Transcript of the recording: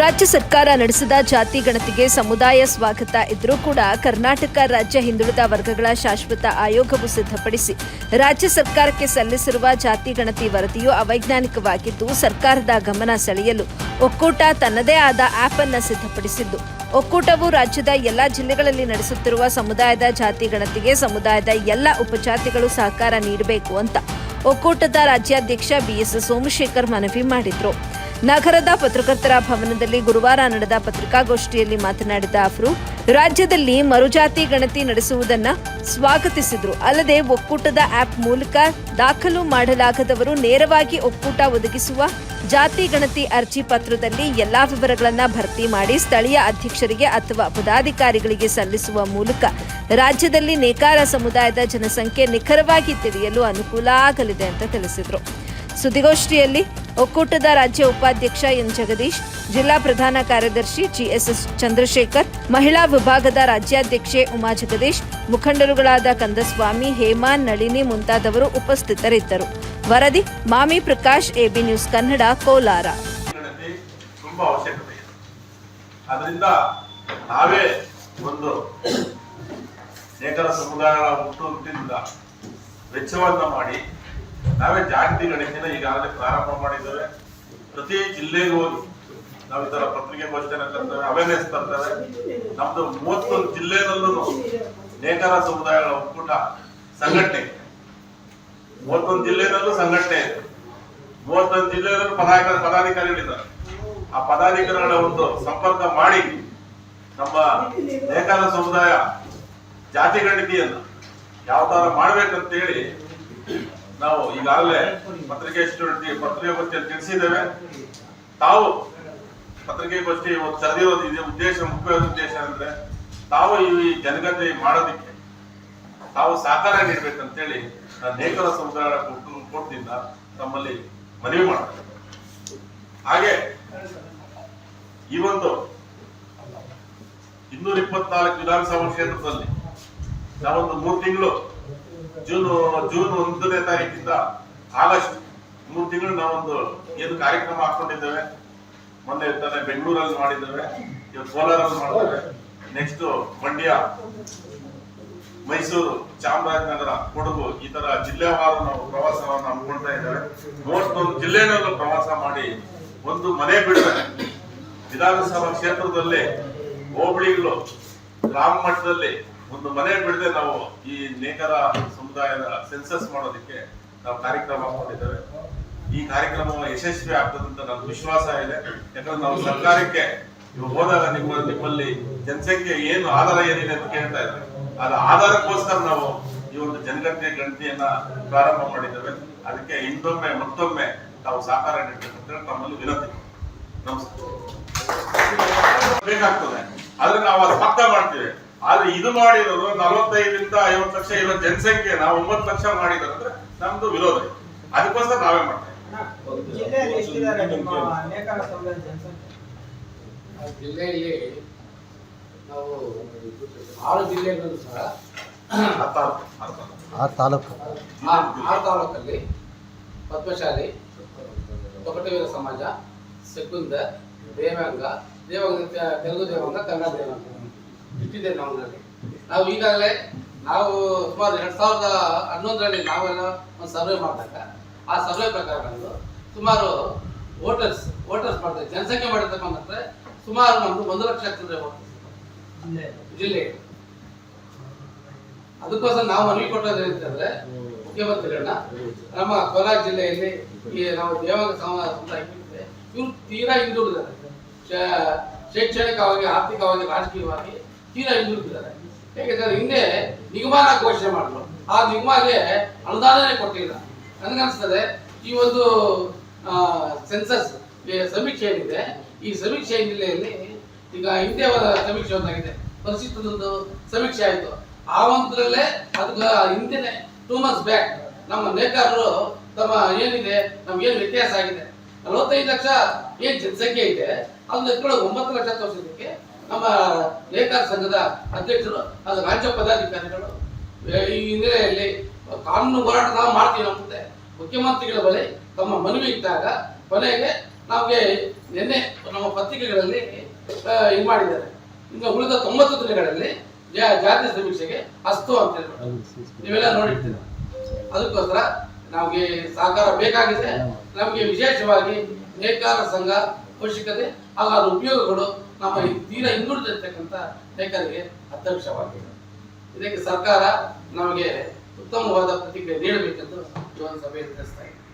ರಾಜ್ಯ ಸರ್ಕಾರ ನಡೆಸಿದ ಜಾತಿ ಗಣತಿಗೆ ಸಮುದಾಯ ಸ್ವಾಗತ ಇದ್ರೂ ಕೂಡ ಕರ್ನಾಟಕ ರಾಜ್ಯ ಹಿಂದುಳಿದ ವರ್ಗಗಳ ಶಾಶ್ವತ ಆಯೋಗವು ಸಿದ್ಧಪಡಿಸಿ ರಾಜ್ಯ ಸರ್ಕಾರಕ್ಕೆ ಸಲ್ಲಿಸಿರುವ ಜಾತಿ ಗಣತಿ ವರದಿಯು ಅವೈಜ್ಞಾನಿಕವಾಗಿದ್ದು ಸರ್ಕಾರದ ಗಮನ ಸೆಳೆಯಲು ಒಕ್ಕೂಟ ತನ್ನದೇ ಆದ ಆಪ್ ಅನ್ನು ಸಿದ್ಧಪಡಿಸಿದ್ದು. ಒಕ್ಕೂಟವು ರಾಜ್ಯದ ಎಲ್ಲಾ ಜಿಲ್ಲೆಗಳಲ್ಲಿ ನಡೆಸುತ್ತಿರುವ ಸಮುದಾಯದ ಜಾತಿ ಗಣತಿಗೆ ಸಮುದಾಯದ ಎಲ್ಲ ಉಪಜಾತಿಗಳು ಸಹಕಾರ ನೀಡಬೇಕು ಅಂತ ಒಕ್ಕೂಟದ ರಾಜ್ಯಾಧ್ಯಕ್ಷ ಬಿಎಸ್ ಸೋಮಶೇಖರ್ ಮನವಿ ಮಾಡಿದ್ರು. ನಗರದ ಪತ್ರಕರ್ತರ ಭವನದಲ್ಲಿ ಗುರುವಾರ ನಡೆದ ಪತ್ರಿಕಾಗೋಷ್ಠಿಯಲ್ಲಿ ಮಾತನಾಡಿದ ಅವರು, ರಾಜ್ಯದಲ್ಲಿ ಮರುಜಾತಿ ಗಣತಿ ನಡೆಸುವುದನ್ನು ಸ್ವಾಗತಿಸಿದರು. ಅಲ್ಲದೆ ಒಕ್ಕೂಟದ ಆಪ್ ಮೂಲಕ ದಾಖಲು ಮಾಡಲಾಗದವರು ನೇರವಾಗಿ ಒಕ್ಕೂಟ ಒದಗಿಸುವ ಜಾತಿ ಗಣತಿ ಅರ್ಜಿ ಪತ್ರದಲ್ಲಿ ಎಲ್ಲಾ ವಿವರಗಳನ್ನು ಭರ್ತಿ ಮಾಡಿ ಸ್ಥಳೀಯ ಅಧ್ಯಕ್ಷರಿಗೆ ಅಥವಾ ಪದಾಧಿಕಾರಿಗಳಿಗೆ ಸಲ್ಲಿಸುವ ಮೂಲಕ ರಾಜ್ಯದಲ್ಲಿ ನೇಕಾರ ಸಮುದಾಯದ ಜನಸಂಖ್ಯೆ ನಿಖರವಾಗಿ ತಿಳಿಯಲು ಅನುಕೂಲ ಆಗಲಿದೆ ಅಂತ ತಿಳಿಸಿದರು. ಸುದ್ದಿಗೋಷ್ಠಿಯಲ್ಲಿ ಒಕ್ಕೂಟದ ರಾಜ್ಯ ಉಪಾಧ್ಯಕ್ಷ ಎನ್ ಜಗದೀಶ್, ಜಿಲ್ಲಾ ಪ್ರಧಾನ ಕಾರ್ಯದರ್ಶಿ ಜಿಎಸ್ಎಸ್ ಚಂದ್ರಶೇಖರ್, ಮಹಿಳಾ ವಿಭಾಗದ ರಾಜ್ಯಾಧ್ಯಕ್ಷೆ ಉಮಾ ಜಗದೀಶ್, ಮುಖಂಡರುಗಳಾದ ಕಂದಸ್ವಾಮಿ, ಹೇಮಾ, ನಳಿನಿ ಮುಂತಾದವರು ಉಪಸ್ಥಿತರಿದ್ದರು. ವರದಿ, ಮಾಮಿ ಪ್ರಕಾಶ್, ಎಬಿ ನ್ಯೂಸ್ ಕನ್ನಡ, ಕೋಲಾರ. ಅದರಿಂದ ಒಂದು ವೆಚ್ಚವನ್ನ ಮಾಡಿ ನಾವೇ ಜಾಗೃತಿ ಗಣತಿನ ಈಗಾಗಲೇ ಪ್ರಾರಂಭ ಮಾಡಿದ್ದೇವೆ. ಪ್ರತಿ ಜಿಲ್ಲೆಗೂ ಹೋಗಿ ನಾವು ಈ ತರ ಪತ್ರಿಕೆಗೋಷ್ಠಿನ ತರ್ತೇವೆ ಅವೇರ್ನೆಸ್ ತರ್ತೇವೆ. ನಮ್ದು ಮೂವತ್ತೊಂದು ಜಿಲ್ಲೆನಲ್ಲೂ ನೇಕಾರ ಸಮುದಾಯಗಳ ಒಕ್ಕೂಟ ಸಂಘಟನೆ. ಮೂವತ್ತೊಂದು ಜಿಲ್ಲೆನಲ್ಲೂ ಸಂಘಟನೆ ಇದೆ. ಮೂವತ್ತೊಂದು ಜಿಲ್ಲೆಯಲ್ಲೂ ಪದಾಧಿಕಾರಿ ಪದಾಧಿಕಾರಿಗಳಿದ್ದಾರೆ. ಆ ಪದಾಧಿಕಾರಿಗಳ ಒಂದು ಸಂಪರ್ಕ ಮಾಡಿ ನಮ್ಮ ನೇಕಾರ ಸಮುದಾಯ ಜಾತಿ ಗಣಿತಿಯನ್ನು ಯಾವ ತರ ಮಾಡ್ಬೇಕಂತ ಹೇಳಿ ನಾವು ಈಗಾಗಲೇ ಪತ್ರಿಕೆ ಸ್ಟೂಡೆಂಟ್ ಪತ್ರಿಕಾಗೋಷ್ಠಿಯಲ್ಲಿ ತಿಳಿಸಿದ್ದೇವೆ. ತಾವು ಪತ್ರಿಕೆಗೋಷ್ಠಿ ಇವತ್ತು ಕರೆದಿರೋದು ಇದೆ ಉದ್ದೇಶ, ಮುಖ್ಯವಾದ ಉದ್ದೇಶ ಅಂದ್ರೆ ತಾವು ಈ ಜನಗತಿ ಮಾಡೋದಿಕ್ಕೆ ತಾವು ಸಹಕಾರ ನೀಡ್ಬೇಕಂತೇಳಿ ನಾನು ನೇಕಾರ ಸಮುದಾಯ ಕೋಟದಿಂದ ತಮ್ಮಲ್ಲಿ ಮನವಿ ಮಾಡ್ತೇನೆ. ಹಾಗೆ ಈ ಒಂದು ಇನ್ನೂರ ಇಪ್ಪತ್ನಾಲ್ಕು ವಿಧಾನಸಭಾ ಕ್ಷೇತ್ರದಲ್ಲಿ ನಾವೊಂದು ಮೂರು ತಿಂಗಳು ಜೂನ್ ಜೂನ್ ಒಂದನೇ ತಾರೀಕಿಂದ ಆಗಸ್ಟ್ ಮೂರು ತಿಂಗಳು ನಾವೊಂದು ಏನು ಕಾರ್ಯಕ್ರಮ ಹಾಕೊಂಡಿದ್ದೇವೆ ಮೊನ್ನೆ ತಾನೆ ಬೆಂಗಳೂರಲ್ಲಿ ಮಾಡಿದ್ದೇವೆ. ಇವತ್ತು ಕೋಲಾರಲ್ಲಿ ಮಾಡಿದ್ದೇವೆ. ನೆಕ್ಸ್ಟ್ ಮಂಡ್ಯ, ಮೈಸೂರು, ಚಾಮರಾಜನಗರ, ಕೊಡಗು ಈ ತರ ಜಿಲ್ಲೆವಾರು ನಾವು ಪ್ರವಾಸವನ್ನು ಹಮ್ಮಿಕೊಳ್ತಾ ಇದ್ದೇವೆ. ಮೂವತ್ತೊಂದು ಜಿಲ್ಲೆನಲ್ಲೂ ಪ್ರವಾಸ ಮಾಡಿ ಒಂದು ಮನೆ ಬಿಡುವೆ ವಿಧಾನಸಭಾ ಕ್ಷೇತ್ರದಲ್ಲಿ ಹೋಬಳಿಗಳು, ಗ್ರಾಮ ಮಟ್ಟದಲ್ಲಿ ಒಂದು ಮನೆ ಬಿಡದೆ ನಾವು ಈ ನೇಕರ ಸಮುದಾಯದ ಸೆನ್ಸಸ್ ಮಾಡೋದಕ್ಕೆ ನಾವು ಕಾರ್ಯಕ್ರಮ ಮಾಡಿದ್ದೇವೆ ಈ ಕಾರ್ಯಕ್ರಮ ಯಶಸ್ವಿ ಆಗ್ತದಂತ ನನ್ನ ವಿಶ್ವಾಸ ಇದೆ. ಯಾಕಂದ್ರೆ ನಾವು ಸರ್ಕಾರಕ್ಕೆ ಇವಾಗ ಹೋದಾಗ ನಿಮ್ಮ, ನಿಮ್ಮಲ್ಲಿ ಜನಸಂಖ್ಯೆ ಏನು ಆಧಾರ ಏನಿದೆ ಅಂತ ಕೇಳ್ತಾ ಇದ್ದಾರೆ. ಅದ ಆಧಾರಕ್ಕೋಸ್ಕರ ನಾವು ಈ ಒಂದು ಜನಗಣತಿ ಗಣತಿಯನ್ನ ಪ್ರಾರಂಭ ಮಾಡಿದ್ದೇವೆ. ಅದಕ್ಕೆ ಇನ್ನೊಮ್ಮೆ, ಮತ್ತೊಮ್ಮೆ ತಾವು ಸಹಕಾರ ನೀಡಬೇಕು ಅಂತ ಹೇಳಿ ನಮ್ಮಲ್ಲಿ ವಿನಂತಿ ನಮಸ್ಕಾರ ಬೇಕಾಗ್ತದೆ. ಆದ್ರೆ ನಾವು ಅದು ಪಕ್ಕ ಮಾಡ್ತೀವಿ. ಆದ್ರೆ ಇದು ಮಾಡಿರೋದು ನಲವತ್ತೈದರಿಂದ ಐವತ್ತು ಲಕ್ಷ ಇರೋ ಜನಸಂಖ್ಯೆ ನಾವು ಒಂಬತ್ತು ಲಕ್ಷ ಮಾಡಿದ್ರೆ ನಮ್ದು ವಿರೋಧ. ಅದಕ್ಕೋಸ್ಕರ ನಾವೇ ಮಾಡ್ತೇವೆ ಜಿಲ್ಲೆಯಲ್ಲಿ ನಾವು ಆರು ಜಿಲ್ಲೆಗಳು ಸಹ. ಆ ತಾಲೂಕು ಆ- ಆರು ತಾಲೂಕಲ್ಲಿ ಪದ್ಮಶಾಲಿ ತೊಗಟವೀರ ಸಮಾಜ ಸೆಕುಂದ ದೇವಾಂಗ ದೇವಾಂಗ ತೆಲುಗು ದೇವಾಂಗ ಕನ್ನಡ ದೇವಾಂಗ ಇಷ್ಟಿದೆ ನಮ್ಮಲ್ಲಿ ನಾವು ಈಗಾಗಲೇ ನಾವು ಸುಮಾರು ಎರಡ್ ಸಾವಿರದ ಹನ್ನೊಂದರಲ್ಲಿ ನಾವೆಲ್ಲ ಒಂದು ಸರ್ವೆ ಮಾಡಿದಾಗ ಆ ಸರ್ವೆ ಪ್ರಕಾರ ಬಂದು ಸುಮಾರು ವೋಟರ್ಸ್ ವೋಟರ್ಸ್ ಮಾಡ್ತಾರೆ ಜನಸಂಖ್ಯೆ ಮಾಡಿರ್ತಕ್ಕಂಥ ಸುಮಾರು ನಮ್ದು ಒಂದು ಲಕ್ಷ ಆಗ್ತದೆ ಜಿಲ್ಲೆ. ಜಿಲ್ಲೆ. ಅದಕ್ಕೋಸ್ಕರ ನಾವು ಮನವಿ ಕೊಟ್ಟದ್ದು ಏನಂತಂದ್ರೆ ಮುಖ್ಯಮಂತ್ರಿಗಳನ್ನ ನಮ್ಮ ಕೋಲಾರ ಜಿಲ್ಲೆಯಲ್ಲಿ ಈ ನಾವು ದೇವಾಂಗ ಸಮಾಜ ಇವ್ರು ತೀರಾ ಹಿಂದುಳಿದಾರೆ ಶೈಕ್ಷಣಿಕವಾಗಿ ಆರ್ಥಿಕವಾಗಿ ರಾಜಕೀಯವಾಗಿ ಹಿಂದುಳಿದಿದ್ದಾರೆ ಹೇಗೆಂದ್ರೆ ಹಿಂದೆ ನಿಗಮಾನ ಘೋಷಣೆ ಮಾಡಿದ್ರು. ಆ ನಿಗಮಾಗೆ ಅನುದಾನನೇ ಕೊಟ್ಟಿಲ್ಲ. ನನಗನ್ಸ್ತದೆ ಈ ಒಂದು ಸೆನ್ಸಸ್ ಸಮೀಕ್ಷೆ ಏನಿದೆ, ಈ ಸಮೀಕ್ಷೆ ಹಿನ್ನೆಲೆಯಲ್ಲಿ ಈಗ ಹಿಂದೆ ಸಮೀಕ್ಷೆ ಒಂದಾಗಿದೆ. ಪರಿಸ್ಥಿತಿ ಸಮೀಕ್ಷೆ ಆಯಿತು. ಆ ಒಂದರಲ್ಲೇ ಅದಕ್ಕೆ ಹಿಂದೆ ಟೂ ಮಂತ್ಸ್ ಬ್ಯಾಕ್ ನಮ್ಮ ನೇಕಾರರು ತಮ್ಮ ಏನಿದೆ ನಮ್ಗೇನು ವ್ಯತ್ಯಾಸ ಆಗಿದೆ. ನಲವತ್ತೈದು ಲಕ್ಷ ಏನು ಜನಸಂಖ್ಯೆ ಇದೆ ಅದನ್ನ ಒಂಬತ್ತು ಲಕ್ಷ ತೋರಿಸೋದಕ್ಕೆ ನಮ್ಮ ನೇಕಾರ ಸಂಘದ ಅಧ್ಯಕ್ಷರು ಅದು ರಾಜ್ಯ ಪದಾಧಿಕಾರಿಗಳು ಈ ಹಿನ್ನೆಲೆಯಲ್ಲಿ ಕಾನೂನು ಹೋರಾಟ ನಾವು ಮಾಡ್ತೀವಿ ನಮ್ಮ ಮುಖ್ಯಮಂತ್ರಿಗಳ ಬಳಿ ತಮ್ಮ ಮನವಿ ಇದ್ದಾಗ ಕೊನೆಗೆ ನಮಗೆ ನಿನ್ನೆ ನಮ್ಮ ಪತ್ರಿಕೆಗಳಲ್ಲಿ ಇದು ಮಾಡಿದ್ದಾರೆ. ಇನ್ನು ಉಳಿದ ತೊಂಬತ್ತು ದಿನಗಳಲ್ಲಿ ಜಾತಿ ಸಮೀಕ್ಷೆಗೆ ಅಸ್ತು ಅಂತ ಹೇಳ್ಬಿಟ್ಟು. ನೀವೆಲ್ಲ ನೋಡಿರ್ತೀರ. ಅದಕ್ಕೋಸ್ಕರ ನಮಗೆ ಸಹಕಾರ ಬೇಕಾಗಿದೆ. ನಮಗೆ ವಿಶೇಷವಾಗಿ ನೇಕಾರ ಸಂಘ ಅವಶ್ಯಕತೆ ಹಾಗೂ ಅದರ ಉಪಯೋಗಗಳು ನಮ್ಮ ಈ ತೀರಾ ಹಿಂದುಳಿದಿರ್ತಕ್ಕಂಥ ರೈತರಿಗೆ ಅತ್ಯವಶ್ಯವಾಗಿದೆ ಇದಕ್ಕೆ ಸರ್ಕಾರ ನಮಗೆ ಉತ್ತಮವಾದ ಪ್ರತಿಕ್ರಿಯೆ ನೀಡಬೇಕೆಂದು ಈ ಒಂದು ಸಭೆಯಲ್ಲಿ ತಿಳಿಸ್ತಾ ಇದ್ದೀನಿ